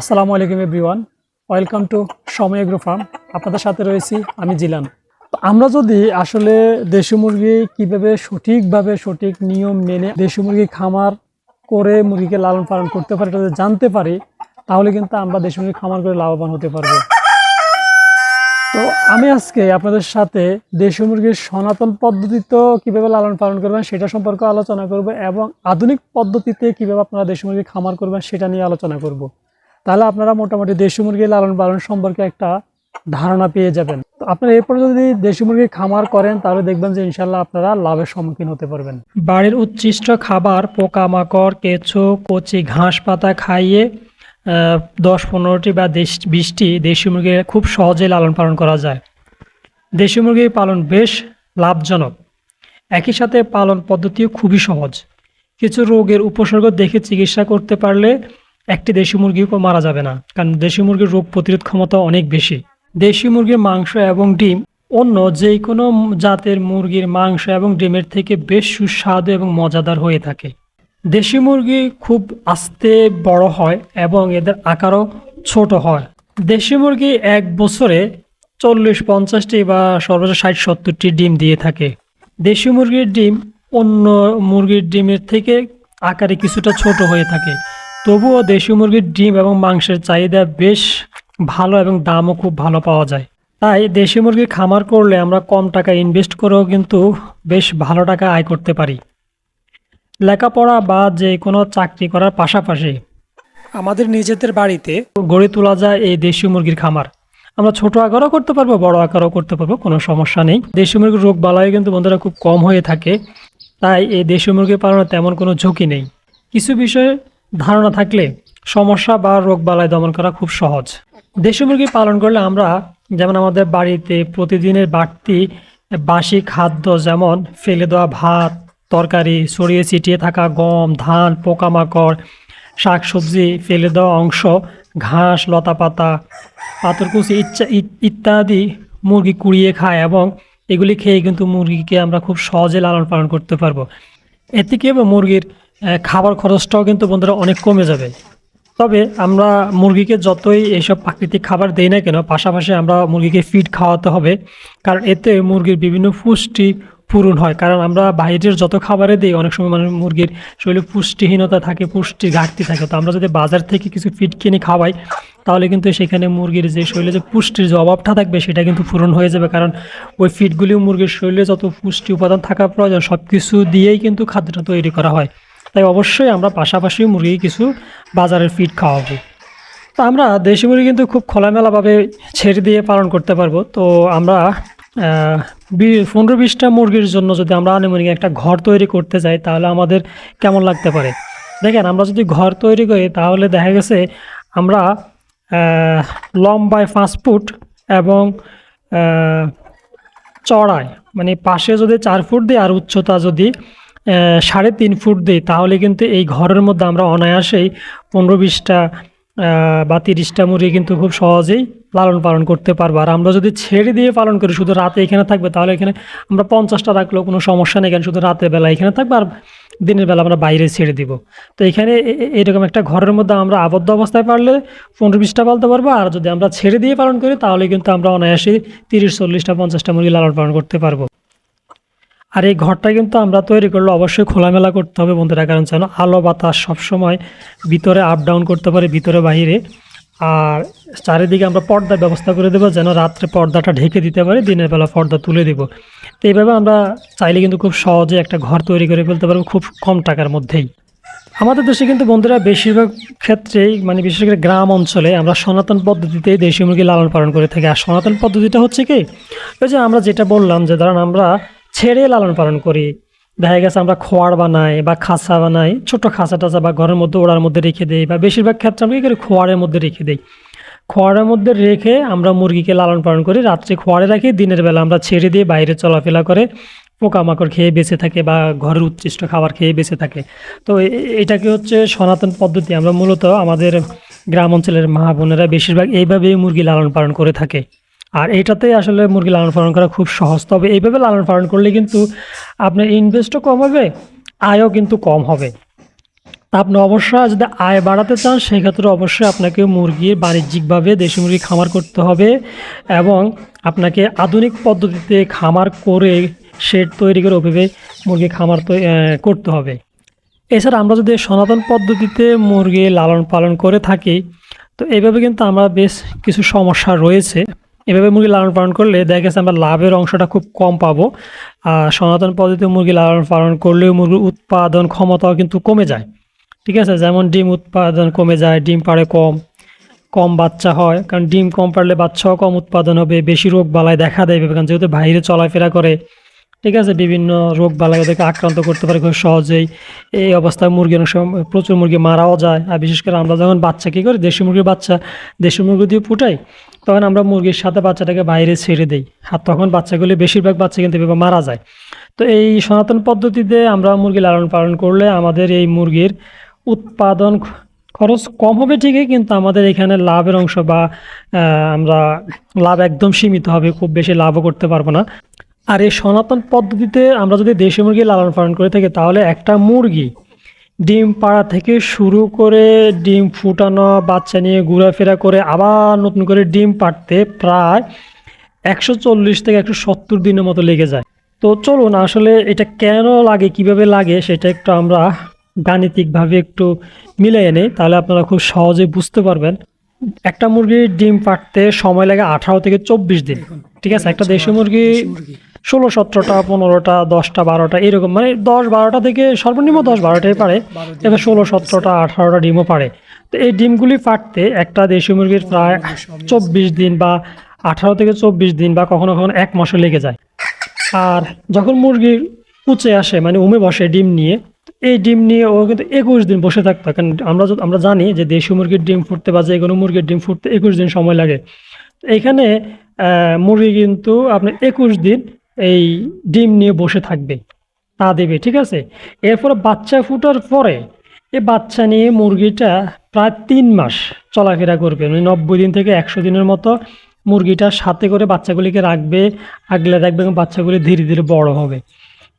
আসসালামু আলাইকুম everyone. Welcome to Somoy agro farm. আপনাদের সাথে রয়েছি আমি জিলান। আমরা যদি আসলে দেশি মুরগি কীভাবে সঠিকভাবে সঠিক নিয়ম মেনে দেশি মুরগি খামার করে মুরগিকে লালন পালন করতে পারি এটা জানতে পারি, তাহলে কিন্তু আমরা দেশি মুরগি খামার করে লাভবান হতে পারব। তো আমি আজকে আপনাদের সাথে দেশি মুরগির সনাতন পদ্ধতিতেও কীভাবে লালন পালন করবেন সেটা সম্পর্কে আলোচনা করব এবং আধুনিক পদ্ধতিতে কীভাবে আপনারা দেশি মুরগি খামার করবেন সেটা নিয়ে আলোচনা করব। তাহলে আপনারা মোটামুটি দেশি মুরগি লালন পালন সম্পর্কে একটা ধারণা পেয়ে যাবেন। আপনারা এরপর যদি দেশি মুরগি খামার করেন, তাহলে দেখবেন যে ইনশাল্লাহ আপনারা লাভের সম্মুখীন হতে পারবেন। বাড়ির উচ্ছিষ্ট খাবার, পোকামাকড়, কেঁচো, কচি, ঘাস পাতা খাইয়ে দশ পনেরোটি বা দেশ, বিশটি দেশি মুরগি খুব সহজে লালন পালন করা যায়। দেশি মুরগি পালন বেশ লাভজনক। একই সাথে পালন পদ্ধতিও খুবই সহজ। কিছু রোগের উপসর্গ দেখে চিকিৎসা করতে পারলে একটি দেশি মুরগিও মারা যাবে না, কারণ দেশি মুরগির রোগ প্রতিরোধ ক্ষমতা অনেক বেশি। দেশি মুরগির মাংস এবং ডিম অন্য যে কোনো জাতের মুরগির মাংস এবং ডিমের থেকে বেশ সুস্বাদু এবং মজাদার হয়ে থাকে। দেশি মুরগি খুব আস্তে বড় হয় এবং এদের আকারও ছোট হয়। দেশি মুরগি এক বছরে চল্লিশ, পঞ্চাশটি বা সর্বোচ্চ ষাট, সত্তরটি ডিম দিয়ে থাকে। দেশি মুরগির ডিম অন্য মুরগির ডিমের থেকে আকারে কিছুটা ছোট হয়ে থাকে। তবুও দেশি মুরগির ডিম এবং মাংসের চাহিদা বেশ ভালো এবং দামও খুব ভালো পাওয়া যায়। তাই দেশি মুরগির খামার করলে আমরা কম টাকা ইনভেস্ট করেও কিন্তু বেশ ভালো টাকা আয় করতে পারি। লেখাপড়া বা যে কোনো চাকরি করার পাশাপাশি আমাদের নিজেদের বাড়িতে গড়ে তোলা যায় এই দেশি মুরগির খামার। আমরা ছোট আকারও করতে পারব, বড় আকারও করতে পারব, কোনো সমস্যা নেই। দেশি মুরগির রোগ বালাই কিন্তু বন্ধুরা খুব কম হয়ে থাকে। তাই এই দেশি মুরগি পালনে তেমন কোনো ঝুঁকি নেই। কিছু বিষয়ে ধারণা থাকলে সমস্যা বা রোগ বালাই দমন করা খুব সহজ। দেশি মুরগি পালন করলে আমরা যেমন আমাদের বাড়িতে প্রতিদিনের বাড়তি বাসি খাদ্য যেমন ফেলে দেওয়া ভাত, তরকারি, ছড়িয়ে ছিটিয়ে থাকা গম, ধান, পোকামাকড়, শাকসবজি, ফেলে দেওয়া অংশ, ঘাস, লতাপাতা, পাথরকুচি ইচ্ছা ইত্যাদি মুরগি কুড়িয়ে খায় এবং এগুলি খেয়ে কিন্তু মুরগিকে আমরা খুব সহজে লালন পালন করতে পারব। এতে কি হবে? মুরগির খাবার খরচটাও কিন্তু বন্ধুরা অনেক কমে যাবে। তবে আমরা মুরগিকে যতই এইসব প্রাকৃতিক খাবার দেই না কেন, পাশাপাশি আমরা মুরগিকে ফিড খাওয়াতে হবে। কারণ এতে মুরগির বিভিন্ন পুষ্টি পূরণ হয়। কারণ আমরা বাইরের যত খাবারে দিই, অনেক সময় মানে মুরগির শরীরে পুষ্টিহীনতা থাকে পুষ্টির ঘাটতি থাকে। তো আমরা যদি বাজার থেকে কিছু ফিড কিনে খাওয়াই, তাহলে কিন্তু সেখানে মুরগির যে শরীরে যে পুষ্টির যে অভাবটা থাকবে, সেটা কিন্তু পূরণ হয়ে যাবে। কারণ ওই ফিডগুলিও মুরগির শরীরে যত পুষ্টি উপাদান থাকা প্রয়োজন সব কিছু দিয়েই কিন্তু খাদ্যটা তৈরি করা হয়। তাই অবশ্যই আমরা পাশাপাশি মুরগি কিছু বাজারের ফিড খাওয়াবো। তো আমরা দেশি মুরগি কিন্তু খুব খোলামেলাভাবে ছেড়ে দিয়ে পালন করতে পারব। তো আমরা পনেরো বিশটা মুরগির জন্য যদি আমরা আনুমানিক একটা ঘর তৈরি করতে যাই, তাহলে আমাদের কেমন লাগতে পারে? দেখেন, আমরা যদি ঘর তৈরি করি, তাহলে দেখা গেছে আমরা লম্বায় পাঁচ ফুট এবং চড়ায় মানে পাশে যদি চার ফুট দিই আর উচ্চতা যদি সাড়ে তিন ফুট দিই, তাহলে কিন্তু এই ঘরের মধ্যে আমরা অনায়াসেই পনেরো বিশটা বা তিরিশটা মুরগি কিন্তু খুব সহজেই লালন পালন করতে পারব। আর আমরা যদি ছেড়ে দিয়ে পালন করি, শুধু রাতে এখানে থাকবে, তাহলে এখানে আমরা পঞ্চাশটা রাখলেও কোনো সমস্যা নেই কেন শুধু রাতের বেলা এখানে থাকবে আর দিনের বেলা আমরা বাইরে ছেড়ে দিব। তো এখানে এরকম একটা ঘরের মধ্যে আমরা আবদ্ধ অবস্থায় পারলে পনেরো বিশটা পালতে পারব, আর যদি আমরা ছেড়ে দিয়ে পালন করি, তাহলে কিন্তু আমরা অনায়াসে তিরিশ, চল্লিশটা, পঞ্চাশটা মুরগি লালন পালন করতে পারব। আর এই ঘরটা কিন্তু আমরা তৈরি করলে অবশ্যই খোলামেলা করতে হবে বন্ধুরা, কারণ যেন আলো বাতাস সবসময় ভিতরে আপ ডাউন করতে পারে, ভিতরে বাইরে আর চারিদিকে আমরা পর্দার ব্যবস্থা করে দেবো, যেন রাত্রে পর্দাটা ঢেকে দিতে পারি, দিনের বেলা পর্দা তুলে দেবো। তো এইভাবে আমরা চাইলে কিন্তু খুব সহজে একটা ঘর তৈরি করে ফেলতে পারব খুব কম টাকার মধ্যেই। আমাদের দেশে কিন্তু বন্ধুরা বেশিরভাগ ক্ষেত্রেই মানে বিশেষ করে গ্রাম অঞ্চলে আমরা সনাতন পদ্ধতিতেই দেশি মুরগি লালন পালন করে থাকি। আর সনাতন পদ্ধতিটা হচ্ছে কি? ওই যে আমরা যেটা বললাম যে, ধরেন আমরা ছেড়ে লালন পালন করি। দেখা গেছে আমরা খোয়ার বানাই বা খাঁচা বানাই ছোট খাঁচা টাচা বা ঘরের মধ্যে ওড়ার মধ্যে রেখে দেই বা বেশিরভাগ ক্ষেত্রে আমরা কি করি, খোয়ারের মধ্যে রেখে দেই। খোয়ারের মধ্যে রেখে আমরা মুরগিকে লালন পালন করি, রাত্রে খোয়ারে রাখি, দিনের বেলা আমরা ছেড়ে দিয়ে বাইরে চলাফেরা করে পোকামাকড় খেয়ে বেঁচে থাকে বা ঘরের উচ্ছিষ্ট খাবার খেয়ে বেঁচে থাকে। তো এটাকে হচ্ছে সনাতন পদ্ধতি? আমরা মূলত আমাদের গ্রাম অঞ্চলের মা বোনেরা বেশিরভাগ এইভাবেই মুরগি লালন পালন করে থাকে। আর এইটাতেই আসলে মুরগি লালন পালন করা খুব সহজ। তবে এইভাবে লালন পালন করলে কিন্তু আপনার ইনভেস্টও কম হবে, আয়ও কিন্তু কম হবে। তা আপনি অবশ্যই যদি আয় বাড়াতে চান, সেক্ষেত্রে অবশ্যই আপনাকে মুরগির বাণিজ্যিকভাবে দেশি মুরগি খামার করতে হবে এবং আপনাকে আধুনিক পদ্ধতিতে খামার করে শেড তৈরি করে ওভাবে মুরগি খামার করতে হবে। এছাড়া আমরা যদি সনাতন পদ্ধতিতে মুরগি লালন পালন করে থাকি, তো এইভাবে কিন্তু আমরা বেশ কিছু সমস্যা রয়েছে। এভাবে মুরগি লালন পালন করলে দেখা গেছে আমরা লাভের অংশটা খুব কম পাবো। আর সনাতন পদ্ধতিতে মুরগি লালন পালন করলেও মুরগির উৎপাদন ক্ষমতাও কিন্তু কমে যায়। ঠিক আছে? যেমন ডিম উৎপাদন কমে যায়, ডিম পাড়ে কম কম বাচ্চা হয়। কারণ ডিম কম পারলে বাচ্চাও কম উৎপাদন হবে, বেশি রোগ বালায় দেখা দেবে কারণ যেহেতু বাইরে চলাফেরা করে, ঠিক আছে? বিভিন্ন রোগ বালাই ওদেরকে আক্রান্ত করতে পারে খুব সহজেই। এই অবস্থায় মুরগি অনেক সময় প্রচুর মুরগি মারাও যায়। আর বিশেষ করে আমরা যখন বাচ্চা কী করি? দেশি মুরগির বাচ্চা, দেশি মুরগি দিয়ে ফুটাই তখন আমরা মুরগির সাথে বাচ্চাটাকে বাইরে ছেড়ে দিই। আর তখন বাচ্চাগুলি বেশিরভাগ বাচ্চা কিন্তু মারা যায়। তো এই সনাতন পদ্ধতিতে আমরা মুরগি লালন পালন করলে আমাদের এই মুরগির উৎপাদন খরচ কম হবে ঠিকই, কিন্তু আমাদের এখানে লাভের অংশ বা আমরা লাভ একদম সীমিত হবে, খুব বেশি লাভও করতে পারব না। আর এই সনাতন পদ্ধতিতে আমরা যদি দেশি মুরগি লালন পালন করে থাকি, তাহলে একটা মুরগি ডিম পাড়া থেকে শুরু করে ডিম ফুটানো, বাচ্চা নিয়ে ঘোরাফেরা করে আবার নতুন করে ডিম পাড়তে প্রায় একশো চল্লিশ থেকে একশো সত্তর দিনের মতো লেগে যায়। তো চলুন আসলে এটা কেন লাগে, কীভাবে লাগে সেটা একটু আমরা গাণিতিকভাবে একটু মিলে এনে তাহলে আপনারা খুব সহজে বুঝতে পারবেন। একটা মুরগির ডিম পাড়তে সময় লাগে আঠারো থেকে চব্বিশ দিন, ঠিক আছে? একটা দেশি মুরগি। ষোলো সতেরোটা পনেরোটা দশটা বারোটা এরকম মানে দশ বারোটা থেকে সর্বনিম্ন দশ বারোটাই পারে। এবার ষোলো সতেরোটা আঠারোটা ডিমও পারে। তো এই ডিমগুলি ফাটতে একটা দেশি মুরগির প্রায় চব্বিশ দিন। বা আঠারো থেকে চব্বিশ দিন বা কখনো কখনো এক মাসও লেগে যায়। আর যখন মুরগির উঁচে আসে মানে উমে বসে ডিম নিয়ে এই ডিম নিয়ে ও কিন্তু একুশ দিন বসে থাকতো। কারণ আমরা আমরা জানি যে দেশি মুরগির ডিম ফুটতে বা যে কোনো মুরগির ডিম ফুটতে একুশ দিন সময় লাগে। তো এইখানে মুরগি কিন্তু আপনি একুশ দিন এই ডিম নিয়ে বসে থাকবে। তা দেবে, ঠিক আছে? এরপরে বাচ্চা ফুটার পরে এ বাচ্চা নিয়ে মুরগিটা প্রায় তিন মাস চলাফেরা করবে। মানে নব্বই দিন থেকে একশো দিনের মতো মুরগিটার সাথে করে বাচ্চাগুলিকে রাখবে, আগলে রাখবে এবং বাচ্চাগুলি ধীরে ধীরে বড় হবে।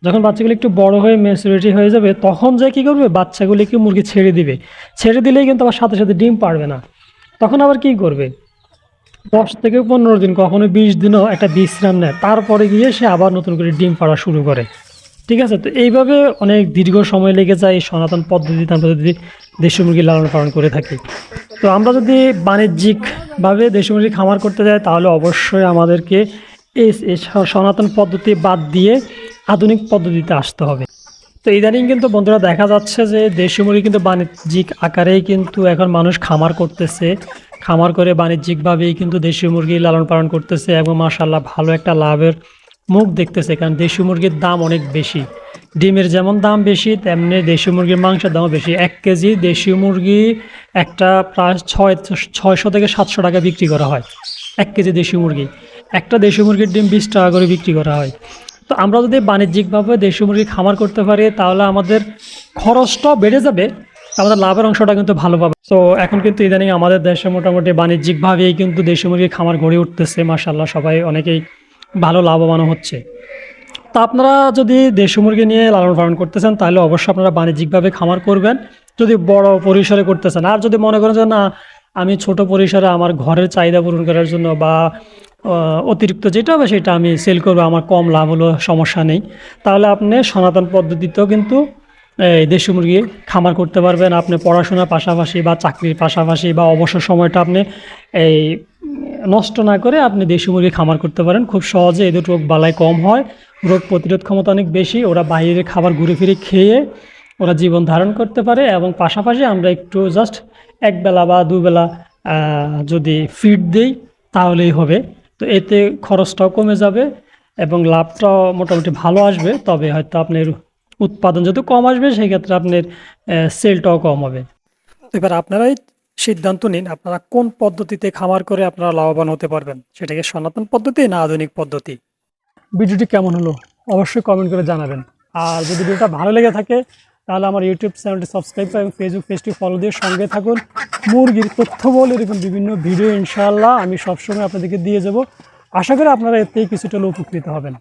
যখন বাচ্চাগুলি একটু বড় হয়ে ম্যাচুরিটি হয়ে যাবে, তখন যে কী করবে? বাচ্চাগুলিকে মুরগি ছেড়ে দিবে। ছেড়ে দিলেই কিন্তু আবার সাথে সাথে ডিম পারবে না। তখন আবার কি করবে? দশ থেকে পনেরো দিন, কখনো বিশ দিনও একটা বিশ্রাম নেয়। তারপরে গিয়ে সে আবার নতুন করে ডিম পাড়া শুরু করে। ঠিক আছে? তো এইভাবে অনেক দীর্ঘ সময় লেগে যায় এই সনাতন পদ্ধতিতে আমরা যদি দেশি মুরগি লালন পালন করে থাকি। তো আমরা যদি বাণিজ্যিকভাবে দেশি মুরগি খামার করতে যাই, তাহলে অবশ্যই আমাদেরকে এই সনাতন পদ্ধতি বাদ দিয়ে আধুনিক পদ্ধতিতে আসতে হবে। তো ইদানিং কিন্তু বন্ধুরা দেখা যাচ্ছে যে দেশি মুরগি কিন্তু বাণিজ্যিক আকারেই কিন্তু এখন মানুষ খামার করতেছে। খামার করে বাণিজ্যিকভাবেই কিন্তু দেশি মুরগি লালন পালন করতেছে এবং মাশাল্লাহ ভালো একটা লাভের মুখ দেখতেছে, কারণ দেশি মুরগির দাম অনেক বেশি। ডিমের যেমন দাম বেশি, তেমনি দেশি মুরগির মাংসের দামও বেশি। এক কেজি দেশি মুরগি একটা প্রায় ছয়, ছয়শো থেকে সাতশো টাকা বিক্রি করা হয়, এক কেজি দেশি মুরগি। একটা দেশি মুরগির ডিম বিশ টাকা করে বিক্রি করা হয়। তো আমরা যদি বাণিজ্যিকভাবে দেশি মুরগি খামার করতে পারি, তাহলে আমাদের খরচটাও বেড়ে যাবে আমাদের লাভের অংশটা কিন্তু ভালো পাবে। তো এখন কিন্তু ইদানিং আমাদের দেশে মোটামুটি বাণিজ্যিকভাবেই কিন্তু দেশি মুরগি খামার গড়ে উঠতেছে মাসাল্লাহ সবাই অনেকেই ভালো লাভবানও হচ্ছে। তো আপনারা যদি দেশি মুরগি নিয়ে লালন পালন করতেছেন, তাহলে অবশ্যই আপনারা বাণিজ্যিকভাবে খামার করবেন। যদি বড় পরিসরে করতেছেন, আর যদি মনে করেন যে না, আমি ছোট পরিসরে আমার ঘরের চাহিদা পূরণ করার জন্য বা অতিরিক্ত যেটা হবে সেটা আমি সেল করব, আমার কম লাভ হলো, সমস্যা নেই। তাহলে আপনি সনাতন পদ্ধতিতেও কিন্তু এই দেশি মুরগি খামার করতে পারবেন। আপনি পড়াশোনার পাশাপাশি বা চাকরির পাশাপাশি বা অবসর সময়টা আপনি এই নষ্ট না করে আপনি দেশি মুরগি খামার করতে পারেন। খুব সহজে এদের রোগ বালাই কম হয়। রোগ প্রতিরোধ ক্ষমতা অনেক বেশি। ওরা বাইরের খাবার ঘুরে ফিরে খেয়ে ওরা জীবন ধারণ করতে পারে এবং পাশাপাশি আমরা একটু জাস্ট একবেলা বা দুবেলা যদি ফিড দিই তাহলেই হবে। তো এতে খরচটাও কমে যাবে এবং লাভটাও মোটামুটি ভালো আসবে। তবে হয়তো আপনার উৎপাদন যত কম আসবে সেই ক্ষেত্রে আপনার সেলটাও কম হবে। এবার আপনারাই সিদ্ধান্ত নিন আপনারা কোন পদ্ধতিতে খামার করে আপনারা লাভবান হতে পারবেন? সেটাকে সনাতন পদ্ধতি না আধুনিক পদ্ধতি? ভিডিওটি কেমন হলো? অবশ্যই কমেন্ট করে জানাবেন। আর যদি ভিডিওটা ভালো লেগে থাকে তাহলে আমার ইউটিউব চ্যানেলটি সাবস্ক্রাইব করে এবং ফেসবুক পেজটি ফলো দিয়ে সঙ্গে থাকুন। মুরগির তথ্য বল এরকম বিভিন্ন ভিডিও ইনশাআল্লাহ আমি সবসময় আপনাদেরকে দিয়ে যাব। আশা করি আপনারা এতেই কিছুটা উপকৃত হবেন।